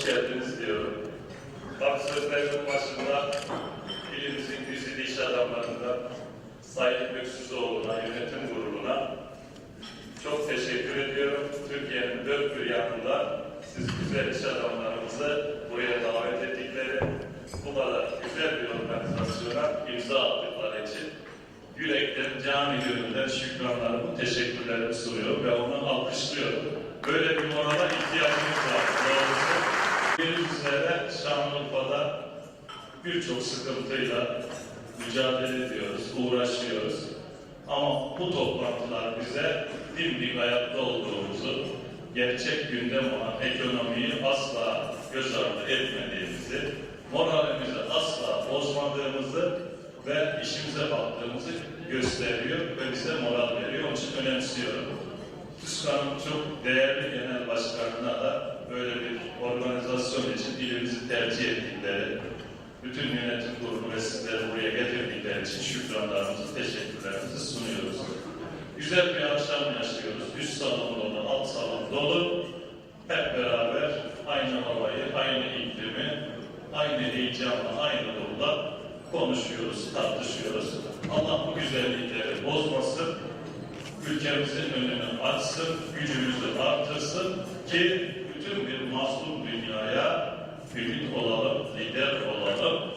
hoş geldiniz diyorum. Bak sözlerimin başında ilimizin güzide iş adamlarından Sayın Öksüzoğlu'na, yönetim kuruluna çok teşekkür ediyorum. Türkiye'nin dört bir yanında siz güzel iş adamlarımızı buraya davet ettikleri bu kadar güzel bir organizasyona imza attıkları için yürekten, cani gönülden şükranlarımı, teşekkürlerimi sunuyorum ve onu alkışlıyorum. Böyle bir morala ihtiyacımız var. Doğrusu. Bildiğiniz üzere Şanlıurfa'da birçok sıkıntıyla mücadele ediyoruz, uğraşıyoruz. Ama bu toplantılar bize dimdik ayakta olduğumuzu, gerçek gündem olan ekonomiyi asla göz ardı etmediğimizi, moralimizi asla bozmadığımızı ve işimize baktığımızı gösteriyor ve bize moral veriyor. Onun için önemsiyorum. TÜSKA'nın çok değerli genel başkanına da böyle bir organizasyon ilimizi tercih ettikleri, bütün yönetim kurulu ve sizleri buraya getirdikleri için şükranlarımızı, teşekkürlerimizi sunuyoruz. Güzel bir akşam yaşıyoruz. Üst salon dolu, alt salon dolu. Hep beraber aynı havayı, aynı iklimi, aynı heyecanla, aynı ruhla konuşuyoruz, tartışıyoruz. Allah bu güzellikleri bozmasın ülkemizin önünü açsın, gücümüzü artırsın ki bütün bir mazlum dünyaya ümit olalım, lider olalım.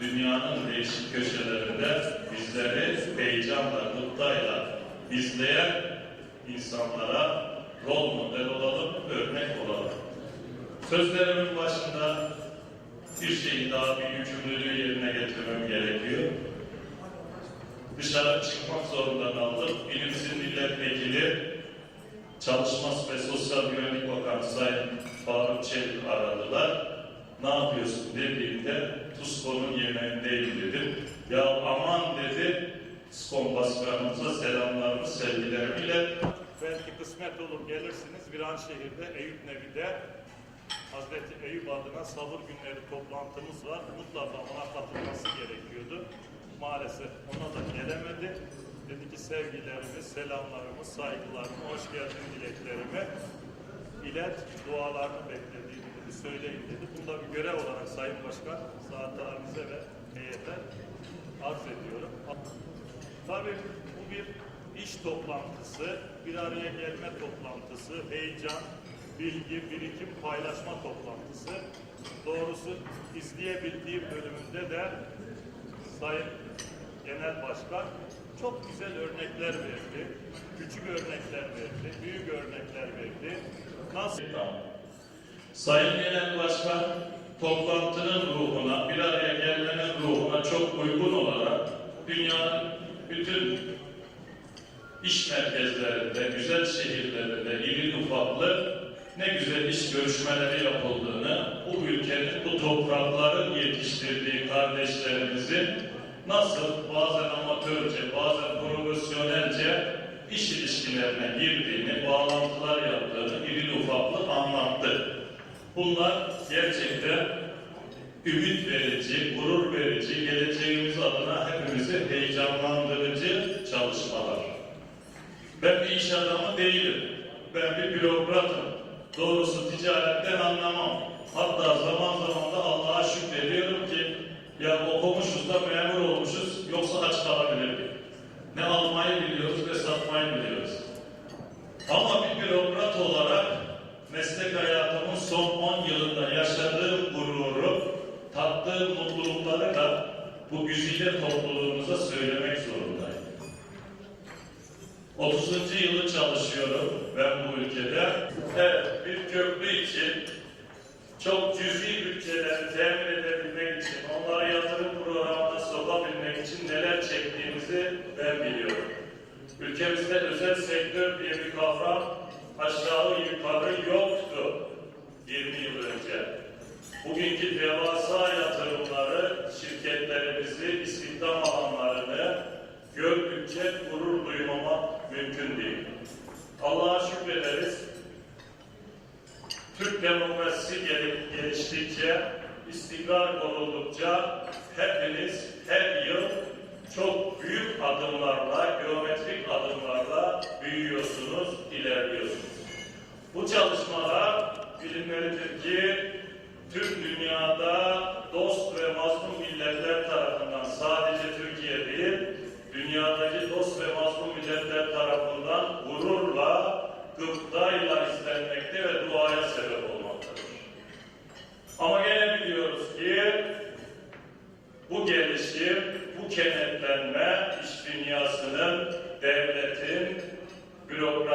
Dünyanın değişik köşelerinde bizleri heyecanla, gıptayla izleyen insanlara rol model olalım, örnek olalım. Sözlerimin başında bir şeyi daha bir yükümlülüğü yerine getirmem gerekiyor dışarı çıkmak zorunda kaldım. İlimizin milletvekili Çalışma ve Sosyal Güvenlik Bakanı Sayın Faruk Çelik aradılar. Ne yapıyorsun dediğimde TUSKO'nun yemeğindeyim dedim. Ya aman dedi TUSKON Başkanımıza selamlarımı, sevgilerimi ilet. Belki kısmet olur gelirsiniz Viranşehir'de Eyüp Nebi'de Hazreti Eyüp adına sabır günleri toplantımız var. Mutlaka ona katılması gerekiyordu. Maalesef ona da gelemedi. Dedi ki sevgilerimi, selamlarımı, saygılarımı, hoş geldin dileklerimi ilet, dualarını beklediğini dedi, söyleyin dedi. Bunu da bir görev olarak Sayın Başkan, saatlerinize ve heyete arz ediyorum. Tabii bu bir iş toplantısı, bir araya gelme toplantısı, heyecan, bilgi, birikim, paylaşma toplantısı. Doğrusu izleyebildiğim bölümünde de Sayın Genel Başkan çok güzel örnekler verdi. Küçük örnekler verdi, büyük örnekler verdi. Nasıl? Sayın Genel Başkan, toplantının ruhuna, bir araya gelmenin ruhuna çok uygun olarak dünyanın bütün iş merkezlerinde, güzel şehirlerinde, iri ufaklı ne güzel iş görüşmeleri yapıldığını, bu ülkenin, bu toprakların yetiştirdiği kardeşlerimizin nasıl bazen amatörce, bazen Bunlar gerçekten ümit verici, gurur verici, geleceğimiz adına hepimizi heyecanlandırıcı çalışmalar. Ben bir iş adamı değilim. Ben bir bürokratım. Doğrusu ticaretten anlamam. Hatta zaman zaman da Allah'a şükrediyorum ki ya okumuşuz da memur olmuşuz yoksa aç kalabilirdik. Ne almayı biliyoruz ne satmayı biliyoruz. Ama bir bürokrat olarak meslek hayatımın son 10 yılında yaşadığım gururu, tattığım mutlulukları da bu güzide topluluğumuza söylemek zorundayım. 30. yılı çalışıyorum ben bu ülkede. Evet, bir köprü için çok cüzi bütçeleri temin edebilmek için, onları yatırım programına sokabilmek için neler çektiğimizi ben biliyorum. Ülkemizde özel sektör diye bir kavram aşağı yukarı yoktu 20 yıl önce. Bugünkü devasa yatırımları, şirketlerimizi, istihdam alanlarını gördükçe gurur duymamak mümkün değil. Allah'a şükrederiz. Türk demokrasisi gel- geliştikçe, istikrar koruldukça hepiniz her yıl çok büyük adımlarla, geometrik adımlarla büyüyorsunuz, ilerliyorsunuz. Bu çalışmalar bilinmelidir ki tüm dünyada dost ve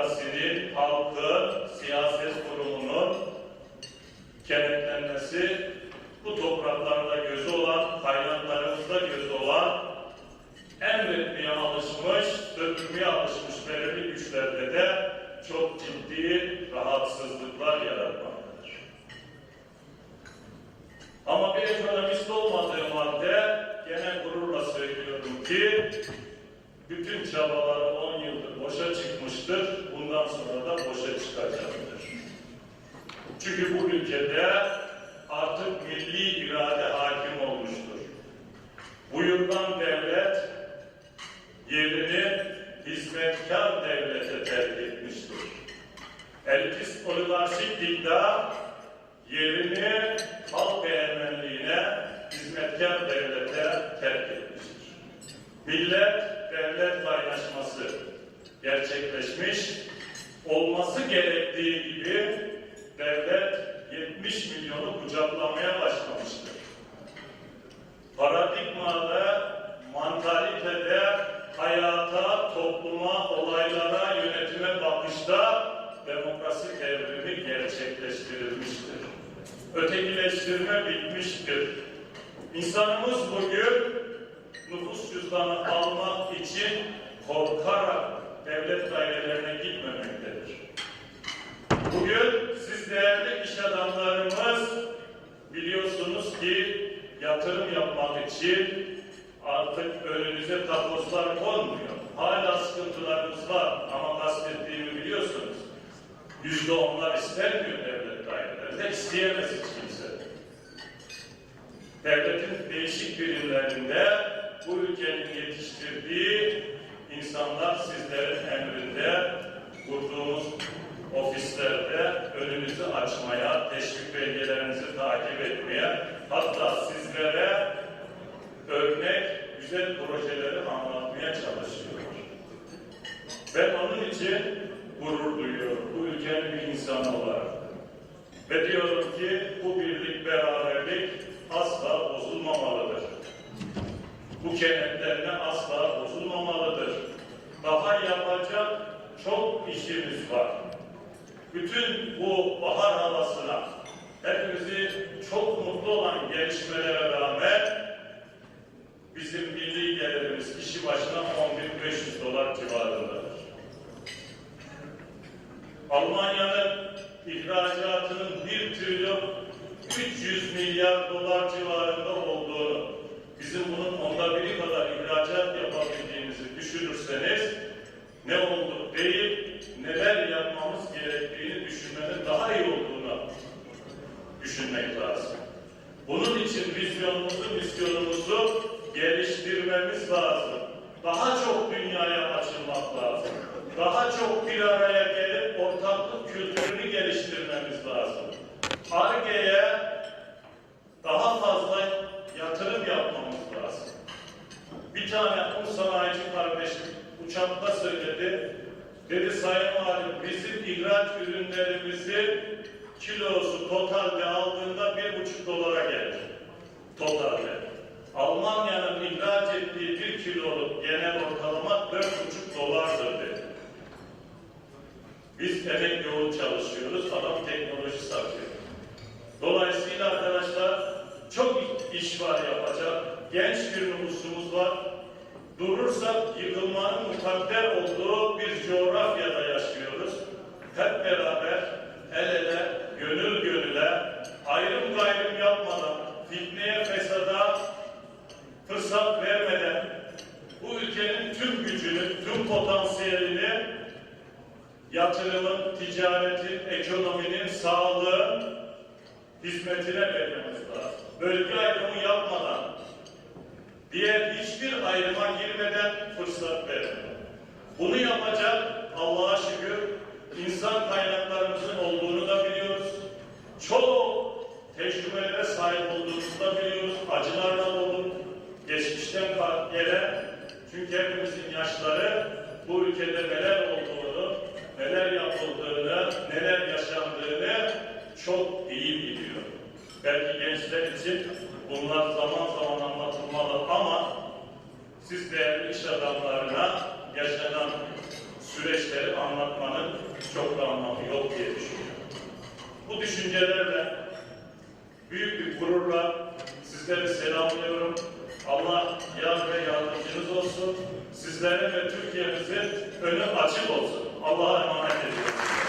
bürokrasinin, halkın, siyaset kurumunun kenetlenmesi bu topraklarda gözü olan, kaynaklarımızda gözü olan, emretmeye alışmış, dökülmeye alışmış belirli güçlerde de çok ciddi rahatsızlıklar yaratmaktadır. Ama bir ekonomist olmadığım halde gene gururla söylüyorum ki bütün çabaları 10 yıldır boşa çıkmıştır. Sonra da boşa çıkacaktır. Çünkü bu ülkede artık milli irade hakim olmuştur. Bu yıldan devlet yerini hizmetkar devlete terk etmiştir. Elitist oligarşik dikta yerini halk beğenmenliğine hizmetkar devlete terk etmiştir. Millet devlet kaynaşması gerçekleşmiş, olması gerektiği gibi devlet 70 milyonu kucaklamaya başlamıştır. Paradigmada, mantalitede, hayata, topluma, olaylara, yönetime bakışta demokrasi devrimi gerçekleştirilmiştir. Ötekileştirme bitmiştir. İnsanımız bugün nüfus cüzdanı almak için korkarak devlet dairelerine gitmemektedir. Bugün siz değerli iş adamlarımız biliyorsunuz ki yatırım yapmak için artık önünüze takozlar konmuyor. Hala sıkıntılarımız var ama kastettiğimi biliyorsunuz. Yüzde onlar istemiyor devlet dairelerinde, isteyemez hiç kimse. Devletin değişik birimlerinde bu ülkenin yetiştirdiği insanlar sizlerin emrinde kurduğumuz ofislerde önünüzü açmaya, teşvik belgelerinizi takip etmeye, hatta sizlere örnek güzel projeleri anlatmaya çalışıyorlar. Ben onun için gurur duyuyorum bu ülkenin bir insanı olarak. Ve diyorum ki bu birlik beraberlik asla bozulmamalıdır. Bu kenetlenme asla bozulmamalıdır. Daha yapacak çok işimiz var. Bütün bu bahar havasına hepimizi çok mutlu olan gelişmelere rağmen bizim milli gelirimiz kişi başına 10.500 dolar civarındadır. Almanya'nın ihracatının 1 trilyon 300 milyar dolar civarında olduğunu, bizim bunun onda biri kadar ihracat yapabildiğimizi düşünürseniz ne oldu değil, neler yapmamız gerektiğini düşünmenin daha iyi olduğunu düşünmek lazım. Bunun için vizyonumuzu, misyonumuzu geliştirmemiz lazım. Daha çok dünyaya açılmak lazım. Daha çok bir araya gelip ortaklık kültürünü geliştirmemiz lazım. Arge'ye daha fazla yatırım yapmamız lazım. Bir tane Dedi Sayın Valim bizim ihraç ürünlerimizi kilosu totalde aldığında bir buçuk dolara gelir. Totalde. Almanya'nın ihraç ettiği bir kiloluk genel ortalama dört buçuk dolardır dedi. Biz emek yoğun çalışıyoruz, adam teknoloji satıyor. Dolayısıyla arkadaşlar çok iş var yapacak, genç bir nüfusumuz var. Durursak yıkılmanın mukadder olduğu bir coğrafyada yaşıyoruz. Hep beraber el ele, gönül gönüle, ayrım gayrım yapmadan, fitneye, fesada fırsat vermeden bu ülkenin tüm gücünü, tüm potansiyelini yatırımın, ticaretin, ekonominin, sağlığın hizmetine vermemiz lazım. Bölge ayrımı yapmadan, diğer hiçbir ayrıma girmeden fırsat vermeden. Bunu yapacak Allah'a şükür insan kaynaklarımızın olduğunu da biliyoruz. Çok tecrübelere sahip olduğunuzu da biliyoruz. Acılarla dolu, geçmişten gelen, çünkü hepimizin yaşları bu ülkede neler olduğunu, neler yapıldığını, neler yaşandığını çok iyi biliyor. Belki gençler için bunlar zaman zaman anlatılmalı ama siz değerli iş adamlarına yaşanan süreçleri anlatmanın çok da anlamı yok diye düşünüyorum. Bu düşüncelerle büyük bir gururla sizleri selamlıyorum. Allah yar ve yardımcınız olsun. Sizlerin ve Türkiye'mizin önü açık olsun. Allah'a emanet ediyorum.